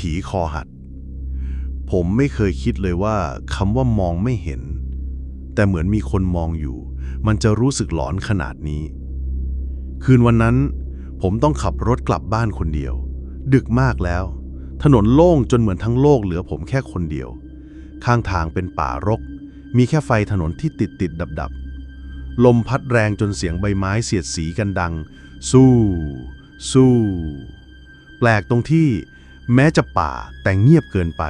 ผีคอหักผมไม่เคยคิดเลยว่าคำว่ามองไม่เห็น แต่เหมือนมีคนมองอยู่ มันจะรู้สึกหลอนขนาดนี้ คืนวันนั้น ผมต้องขับรถกลับบ้านคนเดียว ดึกมากแล้ว ถนนโล่งจนเหมือนทั้งโลกเหลือผมแค่คนเดียว ข้างทางเป็นป่ารก มีแค่ไฟถนนที่ติดติดดับดับลมพัดแรงจนเสียงใบไม้เสียดสีกันดัง สู้ สู้ แปลกตรงที่ แม้จะป่าแต่เงียบเกินไป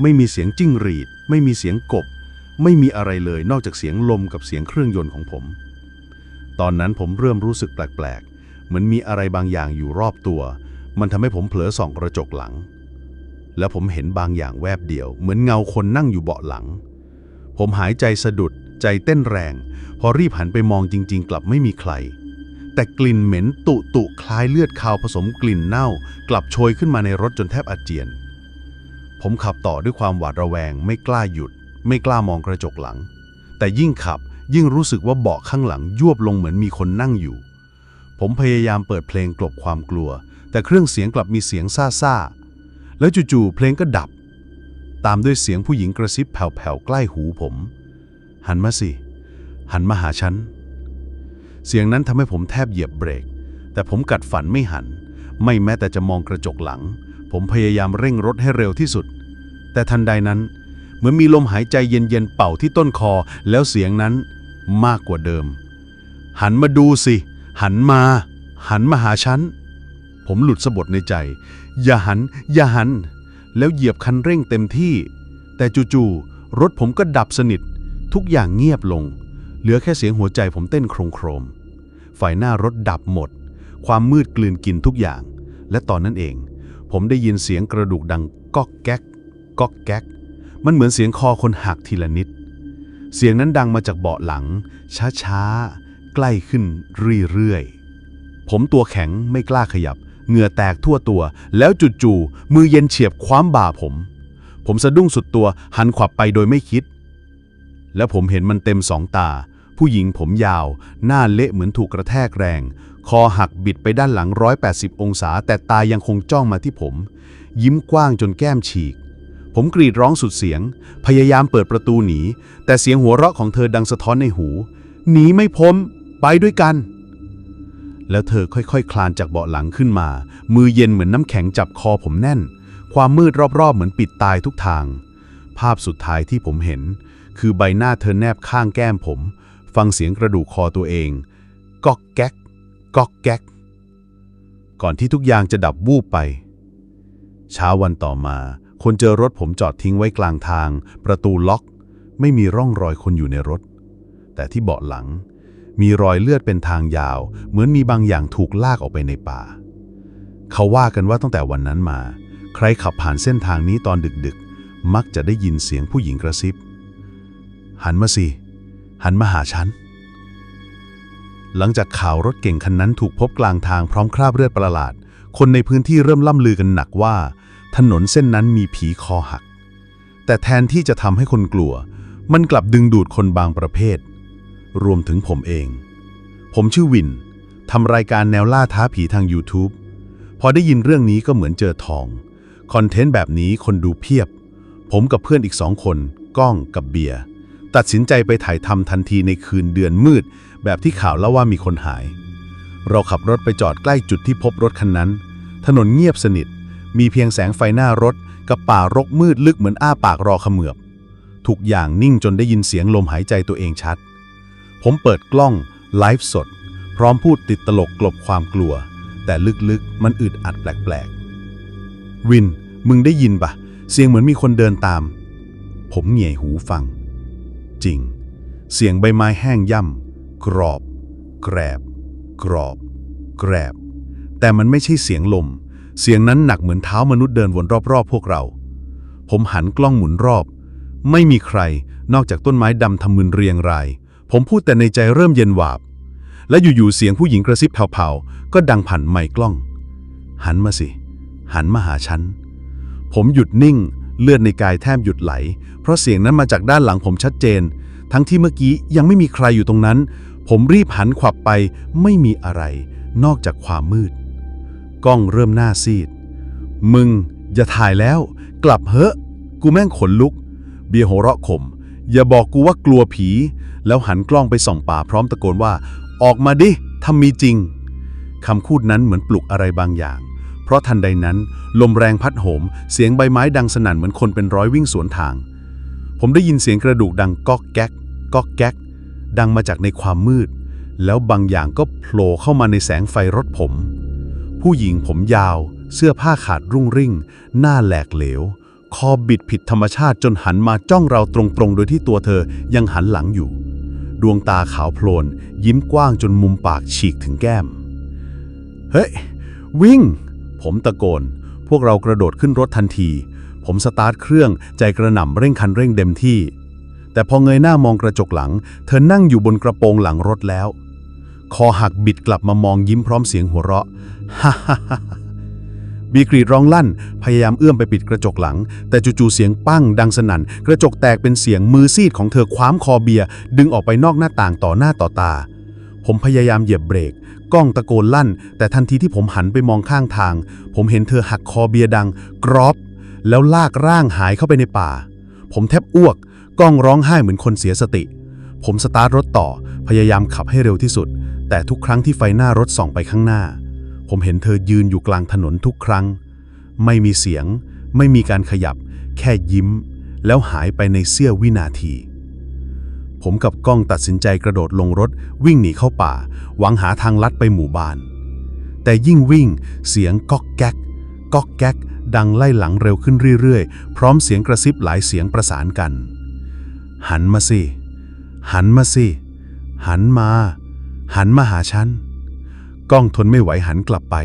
ไม่มีเสียงจิ้งหรีด ไม่มีเสียงกบ ไม่มีอะไรเลยนอกจากเสียงลมกับเสียงเครื่องยนต์ของผม ตอนนั้นผมเริ่มรู้สึกแปลกๆ เหมือนมีอะไรบางอย่างอยู่รอบตัว มันทำให้ผมเผลอส่องกระจกหลัง แล้วผมเห็นบางอย่างแวบเดียว เหมือนเงาคนนั่งอยู่เบาะหลัง ผมหายใจสะดุด ใจเต้นแรง พอรีบหันไปมองจริง ๆ กลับไม่มีใคร แต่กลิ่นเหม็นตุตุคล้ายเลือดคาวผสมกลิ่นเน่า กลับโชยขึ้นมาในรถจนแทบอาเจียน ผมขับต่อด้วยความหวาดระแวง ไม่กล้าหยุด ไม่กล้ามองกระจกหลัง แต่ยิ่งขับยิ่งรู้สึกว่าเบาะข้างหลังยวบลงเหมือนมีคนนั่งอยู่ ผมพยายามเปิดเพลงกลบความกลัว แต่เครื่องเสียงกลับมีเสียงซ่าๆแล้วจู่ๆเพลงก็ดับ ตามด้วยเสียงผู้หญิงกระซิบแผ่วๆใกล้หูผม หันมาสิ หันมาหาฉัน เสียงนั้นทำให้ผมแทบเหยียบเบรก แต่ผมกัดฝันไม่หัน ไม่แม้แต่จะมองกระจกหลัง ผมพยายามเร่งรถให้เร็วที่สุด แต่ทันใดนั้น เหมือนมีลมหายใจเย็นๆเป่าที่ต้นคอ แล้วเสียงนั้นมากกว่าเดิม หันมาดูสิ หันมา หันมาหาฉัน ผมหลุดสะบดในใจ อย่าหัน อย่าหัน แล้วเหยียบคันเร่งเต็มที่ แต่จู่ๆรถผมก็ดับสนิท ทุกอย่างเงียบลง เหลือแค่เสียงหัวใจผมเต้นโครมโครมๆฝ่ายหน้ารถดับหมด ความมืดกลืนกินทุกอย่าง และตอนนั้นเอง ผมได้ยินเสียงกระดูกดังก๊อกแก๊กก๊อกแก๊ก มันเหมือนเสียงคอคนหักทีละนิด เสียงนั้นดังมาจากเบาะหลัง ช้าๆ ใกล้ขึ้นเรื่อยๆ ผมตัวแข็งไม่กล้าขยับ เหงื่อแตกทั่วตัว แล้วจู่ๆ มือเย็นเฉียบคว้ามบ่าผม ผมสะดุ้งสุดตัวหันขวับไปโดยไม่คิด แล้วผมเห็นมันเต็มสองตา ผู้หญิงผมยาว หน้าเละเหมือนถูกกระแทกแรง คอหักบิดไปด้านหลัง 180 องศา แต่ตายังคงจ้องมาที่ผม ยิ้มกว้างจนแก้มฉีก ผมกรีดร้องสุดเสียง พยายามเปิดประตูหนี แต่เสียงหัวเราะของเธอดังสะท้อนในหู หนีไม่พ้นไปด้วยกัน แล้วเธอค่อยๆคคลานจากเบาะหลังขึ้นมา มือเย็นเหมือนน้ำแข็งจับคอผมแน่น ความมืดรอบๆ เหมือนปิดตายทุกทาง ภาพสุดท้ายที่ผมเห็น คือใบหน้าเธอแนบข้างแก้มผม ฟังเสียงกระดูกคอตัวเองก๊อกแก๊กก๊อกแก๊ก ก่อนที่ทุกอย่างจะดับวูบไป เช้าวันต่อมา คนเจอรถผมจอดทิ้งไว้กลางทาง ประตูล็อก ไม่มีร่องรอยคนอยู่ในรถ แต่ที่เบาะหลัง มีรอยเลือดเป็นทางยาว เหมือนมีบางอย่างถูกลากออกไปในป่า เขาว่ากันว่าตั้งแต่วันนั้นมา ใครขับผ่านเส้นทางนี้ตอนดึกๆ มักจะได้ยินเสียงผู้หญิงกระซิบ หันมาสิ หันมาหาฉัน หลังจากข่าวรถเก่งคันนั้นถูกพบกลางทางพร้อมคราบเลือดประหลาด คนในพื้นที่เริ่มล่ำลือกันหนักว่า ถนนเส้นนั้นมีผีคอหัก แต่แทนที่จะทำให้คนกลัว มันกลับดึงดูดคนบางประเภท รวมถึงผมเอง ผมชื่อวินทำรายการแนวล่าท้าผีทาง YouTube พอได้ยินเรื่องนี้ก็เหมือนเจอทอง คอนเทนต์แบบนี้คนดูเพียบ ผมกับเพื่อนอีกสองคน ก้องกับเบียร์ ตัดสินใจไปถ่ายทำทันทีในคืนเดือนมืด แบบที่ข่าวเล่าว่ามีคนหาย เราขับรถไปจอดใกล้จุดที่พบรถคันนั้น ถนนเงียบสนิท มีเพียงแสงไฟหน้ารถ กับป่ารกมืดลึกเหมือนอ้าปากรอขมือบ ทุกอย่างนิ่งจนได้ยินเสียงลมหายใจตัวเองชัด ผมเปิดกล้องไลฟ์สด พร้อมพูดติดตลกกลบความกลัว แต่ลึกๆมันอึดอัดแปลกๆ วิน มึงได้ยินปะเสียงเหมือนมีคนเดินตาม ผมเหงี่ยหูฟัง จริง เสียงใบไม้แห้งย่ำกรอบ แกรบ กรอบ แกรบ แต่มันไม่ใช่เสียงลม เสียงนั้นหนักเหมือนเท้ามนุษย์เดินวนรอบๆพวกเรา ผมหันกล้องหมุนรอบ ไม่มีใครนอกจากต้นไม้ดำทำมึนเรียงราย ผมพูดแต่ในใจเริ่มเย็นหวาบ และอยู่ๆเสียงผู้หญิงกระซิบแผ่วๆก็ดังผ่านไมค์กล้อง หันมาสิ หันมาหาฉัน ผมหยุดนิ่ง เลือดในกายแทบหยุดไหล เพราะเสียงนั้นมาจากด้านหลังผมชัดเจน ทั้งที่เมื่อกี้ยังไม่มีใครอยู่ตรงนั้น ผมรีบหันขวับไปไม่มีอะไร นอกจากความมืด กล้องเริ่มหน้าซีด มึง อย่าถ่ายแล้ว กลับเถอะกูแม่งขนลุก เบียร์หัวเราะขมอย่าบอกกูว่ากลัวผี แล้วหันกล้องไปส่องป่าพร้อมตะโกนว่า ออกมาดิถ้ามีจริงคำพูดนั้นเหมือนปลุกอะไรบางอย่าง เพราะทันใดนั้น ลมแรงพัดโหม เสียงใบไม้ดังสนั่นเหมือนคนเป็นร้อยวิ่งสวนทาง ผมได้ยินเสียงกระดูกดังก๊อกแก๊กก๊อกแก๊ก ดังมาจากในความมืด แล้วบางอย่างก็โผล่เข้ามาในแสงไฟรถผม ผู้หญิงผมยาว เสื้อผ้าขาดรุ่งริ่ง หน้าแหลกเหลว คอบิดผิดธรรมชาติจนหันมาจ้องเราตรงๆ โดยที่ตัวเธอยังหันหลังอยู่ ดวงตาขาวโพลน ยิ้มกว้างจนมุมปากฉีกถึงแก้ม เฮ้ย วิ่ง ผมตะโกน พวกเรากระโดดขึ้นรถทันที ผมสตาร์ทเครื่องใจกระหน่ำเร่งคันเร่งเต็มที่ แต่พอเงยหน้ามองกระจกหลัง เธอนั่งอยู่บนกระโปรงหลังรถแล้ว คอหักบิดกลับมามองยิ้มพร้อมเสียงหัวเราะฮ่าฮ่าฮ่าบีกรีดร้องลั่น พยายามเอื้อมไปปิดกระจกหลัง แต่จู่ๆเสียงปั้งดังสนั่น กระจกแตกเป็นเสียงมือซีดของเธอคว้ามคอเบียร์ดึงออกไปนอกหน้าต่างต่อหน้าต่อตา ผมพยายามเหยียบเบรก กล้องตะโกนลั่น แต่ทันทีที่ผมหันไปมองข้างทาง ผมเห็นเธอหักคอเบียร์ดัง กรอบ แล้วลากร่างหายเข้าไปในป่า ผมแทบอ้วก กล้องร้องไห้เหมือนคนเสียสติ ผมสตาร์ทรถต่อ พยายามขับให้เร็วที่สุด แต่ทุกครั้งที่ไฟหน้ารถส่องไปข้างหน้า ผมเห็นเธอยืนอยู่กลางถนนทุกครั้ง ไม่มีเสียง ไม่มีการขยับ แค่ยิ้ม แล้วหายไปในเสี้ยววินาที ผมกับก้องตัดสินใจกระโดดลงรถวิ่งหนีเข้าป่า หวังหาทางลัดไปหมู่บ้าน แต่ยิ่งวิ่ง เสียงก๊อกแก๊กก๊อกแก๊ก ดังไล่หลังเร็วขึ้นเรื่อยๆ พร้อมเสียงกระซิบหลายเสียงประสานกัน หันมาสิ หันมาสิ หันมา หันมาหาฉัน ก้องทนไม่ไหวหันกลับไป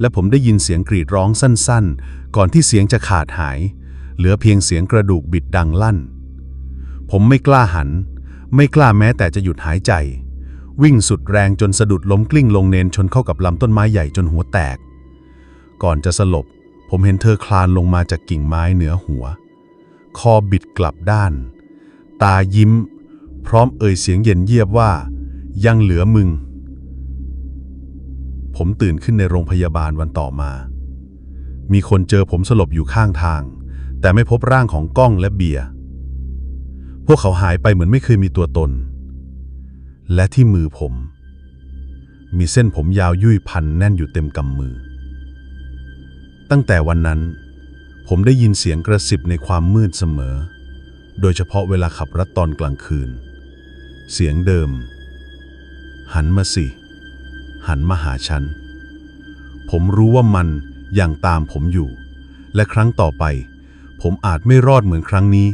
และผมได้ยินเสียงกรีดร้องสั้นๆ ก่อนที่เสียงจะขาดหาย เหลือเพียงเสียงกระดูกบิดดังลั่น ผมไม่กล้าหัน ไม่กล้าแม้แต่จะหยุดหายใจ วิ่งสุดแรงจนสะดุดล้มกลิ้งลงเนนชนเข้ากับลำต้นไม้ใหญ่จนหัวแตก ก่อนจะสลบ ผมเห็นเธอคลานลงมาจากกิ่งไม้เหนือหัว คอบิดกลับด้าน ตายิ้ม พร้อมเอ่ยเสียงเย็นเยียบว่า ยังเหลือมึง ผมตื่นขึ้นในโรงพยาบาลวันต่อมา มีคนเจอผมสลบอยู่ข้างทาง แต่ไม่พบร่างของก้องและเบียร์ พวกเขาหายไปเหมือนไม่เคยมีตัวตน และที่มือผม มีเส้นผมยาวยุ่ยพันแน่นอยู่เต็มกำมือ ตั้งแต่วันนั้น ผมได้ยินเสียงกระสิบในความมืดเสมอ โดยเฉพาะเวลาขับรถตอนกลางคืน เสียงเดิม หันมาสิ หันมาหาฉัน ผมรู้ว่ามันยังตามผมอยู่ และครั้งต่อไป ผมอาจไม่รอดเหมือนครั้งนี้